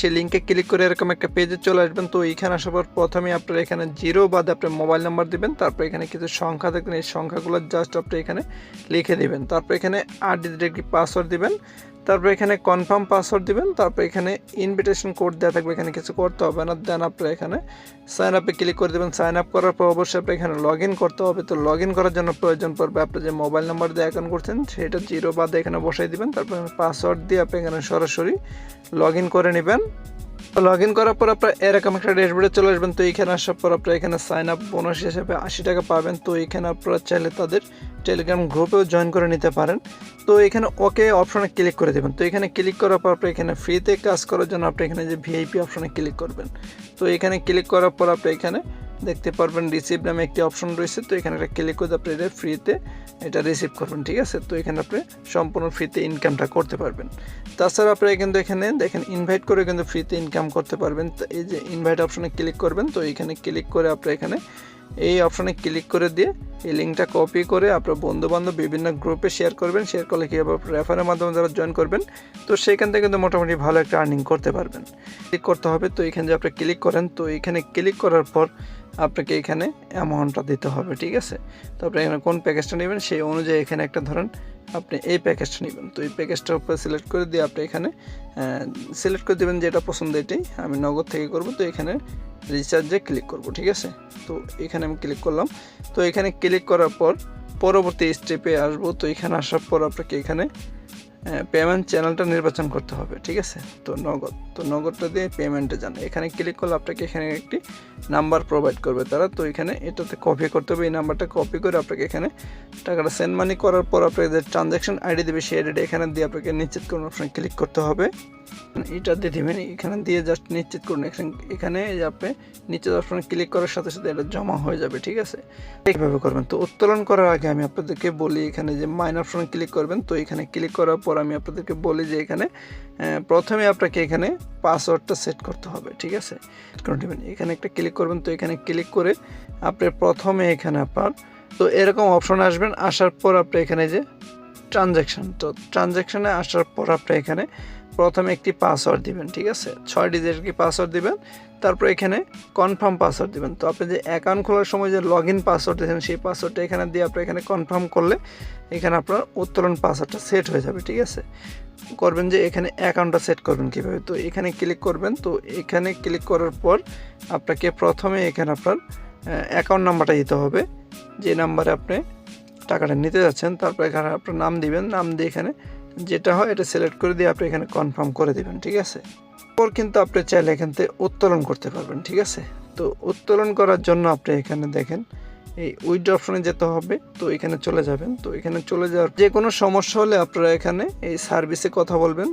সেই লিঙ্কে ক্লিক করে এরকম একটা পেজে চলে আসবেন। তো এইখানে আসার পর প্রথমে আপনার এখানে জিরো বাদে আপনার মোবাইল নাম্বার দিবেন। তারপর এখানে কিছু সংখ্যা থাকবেন এই সংখ্যাগুলো জাস্ট আপনি এখানে লিখে দিবেন। তারপর এখানে আট ডিজিট একটি পাসওয়ার্ড দিবেন। তারপর এখানে কনফার্ম পাসওয়ার্ড দিবেন, তারপর এখানে ইনভিটেশন কোড দেওয়া থাকবে, এখানে কিছু করতে হবে না দেন আপনার এখানে সাইন আপে ক্লিক করে দেবেন। সাইন আপ করার পর অবশ্যই আপনার এখানে লগ করতে হবে। তো লগ করার জন্য প্রয়োজন পড়বে আপনি যে মোবাইল নাম্বার দিয়ে অ্যাকাউন্ট করছেন, সেটা জিরো বাদে এখানে বসাই দিবেন। তারপর পাসওয়ার্ড দিয়ে আপনি এখানে সরাসরি লগ করে নেবেন। লগ ইন করার পর আপনার এরকম একটা ড্যাশবোর্ডে চলে আসবেন। তো এখানে আসার পর আপনারা এখানে সাইন আপ বোনাস হিসেবে আশি টাকা পাবেন। তো এখানে আপনারা চাইলে তাদের টেলিগ্রাম গ্রুপেও জয়েন করে নিতে পারেন। তো এখানে ওকে অপশনে ক্লিক করে দেবেন। তো এখানে ক্লিক করার পর আপনি এখানে ফ্রিতে কাজ করার জন্য আপনি এখানে যে ভিআইপি অপশনে ক্লিক করবেন। তো এখানে ক্লিক করার পর আপনি এখানে দেখতে পারবেন রিসিভ নামে একটি অপশন রয়েছে। তো এখানে একটা ক্লিক করে আপনি এটা ফ্রিতে এটা রিসিভ করবেন, ঠিক আছে? তো এখানে আপনি সম্পূর্ণ ফ্রিতে ইনকামটা করতে পারবেন। তাছাড়া আপনারা কিন্তু এখানে দেখেন ইনভাইট করে কিন্তু ফ্রিতে ইনকাম করতে পারবেন। তো এই যে ইনভাইট অপশনে ক্লিক করবেন, তো এখানে ক্লিক করে আপনি এখানে এই অপশনে ক্লিক করে দিয়ে এই লিঙ্কটা কপি করে আপনার বন্ধু বান্ধব বিভিন্ন গ্রুপে শেয়ার করবেন। শেয়ার করলে কীভাবে রেফারের মাধ্যমে যারা জয়েন করবেন, তো সেখান থেকে কিন্তু মোটামুটি ভালো একটা আর্নিং করতে পারবেন। ক্লিক করতে হবে, তো এখানে যে আপনি ক্লিক করেন, তো এখানে ক্লিক করার পর আপনাকে এখানে অ্যামাউন্টটা দিতে হবে, ঠিক আছে? তো আপনি এখানে কোন প্যাকেজটা নেবেন সেই অনুযায়ী এখানে একটা ধরেন আপনি এই প্যাকেজটা নেবেন। তো এই প্যাকেজটার উপরে সিলেক্ট করে দিয়ে আপনি এখানে সিলেক্ট করে দেবেন যেটা পছন্দ এটাই আমি নগদ থেকে করব, তো এখানে রিচার্জে ক্লিক করব, ঠিক আছে? তো এখানে আমি ক্লিক করলাম। তো এখানে ক্লিক করার পর পরবর্তী স্টেপে আসব, তো এখানে আসার পর আপনাকে এখানে পেমেন্ট চ্যানেলটা নির্বাচন করতে হবে, ঠিক আছে? তো নগদ, তো নগদটা দিয়ে পেমেন্টে যান এখানে ক্লিক করলে আপনাকে এখানে একটি নাম্বার প্রোভাইড করবে তারা। তো এখানে এটাতে কপি করতে হবে, এই নাম্বারটা কপি করে আপনাকে এখানে টাকাটা সেন্ড মানি করার পর আপনাকে যে ট্রানজ্যাকশন আইডি দেবে সেই আইডিটা এখানে দিয়ে আপনাকে নিশ্চিত কোনো অপশানে ক্লিক করতে হবে। এটা দিয়ে দেবেন, এখানে দিয়ে জাস্ট নিশ্চিত করুন, এখানে আপনি নিচে অপশানে ক্লিক করার সাথে সাথে এটা জমা হয়ে যাবে, ঠিক আছে? এইভাবে করবেন। তো উত্তোলন করার আগে আমি আপনাদেরকে বলি, এখানে যে মাইন অপশনে ক্লিক করবেন, তো এখানে ক্লিক করার পর আমি আপনাদেরকে বলি যে এখানে প্রথমে আপনাকে এখানে পাসওয়ার্ডটা সেট করতে হবে, ঠিক আছে? এখানে একটা ক্লিক করবেন, তো এখানে ক্লিক করে আপনি প্রথমে এখানে আপনার, তো এরকম অপশন আসবেন, আসার পর আপনি এখানে যে ট্রানজ্যাকশন তো ট্রানজ্যাকশনে আসার পর আপনি এখানে প্রথমে একটি পাসওয়ার্ড দিবেন, ঠিক আছে? ছয় ডিজিটের কি পাসওয়ার্ড দিবেন, তারপর এখানে কনফার্ম পাসওয়ার্ড দিবেন। তো আপনি যে অ্যাকাউন্ট খোলার সময় যে লগ ইন পাসওয়ার্ড দিয়েছেন, সেই পাসওয়ার্ডটা এখানে দিয়ে আপনি এখানে কনফার্ম করলে এখানে আপনার উত্তোলন পাসওয়ার্ডটা সেট হয়ে যাবে, ঠিক আছে? করবেন যে এখানে অ্যাকাউন্টটা সেট করবেন কীভাবে? তো এখানে ক্লিক করবেন, তো এখানে ক্লিক করার পর আপনাকে প্রথমে এখানে আপনার অ্যাকাউন্ট নাম্বারটা দিতে হবে। যে নাম্বারে আপনি টাকাটা নিতে যাচ্ছেন, তারপর এখানে আপনার নাম দিবেন, নাম দিয়ে এখানে যেটা হয়, এটা সিলেক্ট করে দিয়ে আপনি এখানে কনফার্ম করে দেবেন, ঠিক আছে? পর কিন্তু আপনি চাইলে এখান থেকে উত্তোলন করতে পারবেন, ঠিক আছে? তো উত্তোলন করার জন্য আপনি এখানে দেখেন, এই উইড অপশনে যেতে হবে, তো এখানে চলে যাবেন। তো এখানে চলে যাওয়ার যে কোনো সমস্যা হলে আপনারা এখানে এই সার্ভিসে কথা বলবেন।